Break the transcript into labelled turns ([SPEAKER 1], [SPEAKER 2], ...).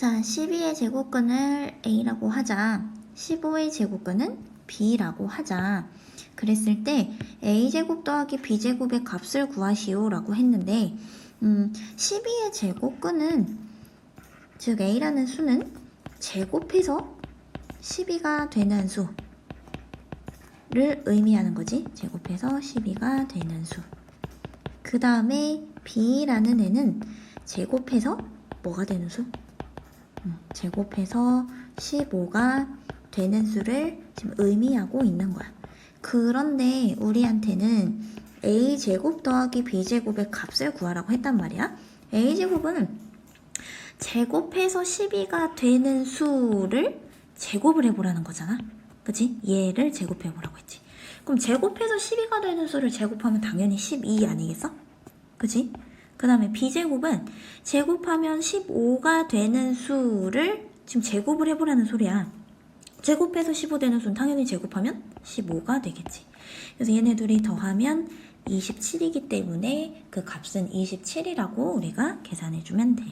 [SPEAKER 1] 자, 12의 제곱근을 A라고 하자. 15의 제곱근은 B라고 하자. 그랬을 때 A제곱 더하기 B제곱의 값을 구하시오 라고 했는데 음, 12의 제곱근은 즉 A라는 수는 제곱해서 12가 되는 수 를 의미하는 거지. 제곱해서 12가 되는 수. 그 다음에 B라는 애는 제곱해서 뭐가 되는 수? 음, 제곱해서 15가 되는 수를 지금 의미하고 있는 거야. 그런데 우리한테는 a제곱 더하기 b제곱의 값을 구하라고 했단 말이야. a제곱은 제곱해서 12가 되는 수를 제곱을 해보라는 거잖아. 그치? 얘를 제곱해보라고 했지. 그럼 제곱해서 12가 되는 수를 제곱하면 당연히 12 아니겠어? 그치? 그 다음에 b제곱은 제곱하면 15가 되는 수를 지금 제곱을 해보라는 소리야. 제곱해서 15 되는 수는 당연히 제곱하면 15가 되겠지. 그래서 얘네 둘이 더하면 27이기 때문에 그 값은 27이라고 우리가 계산해주면 돼.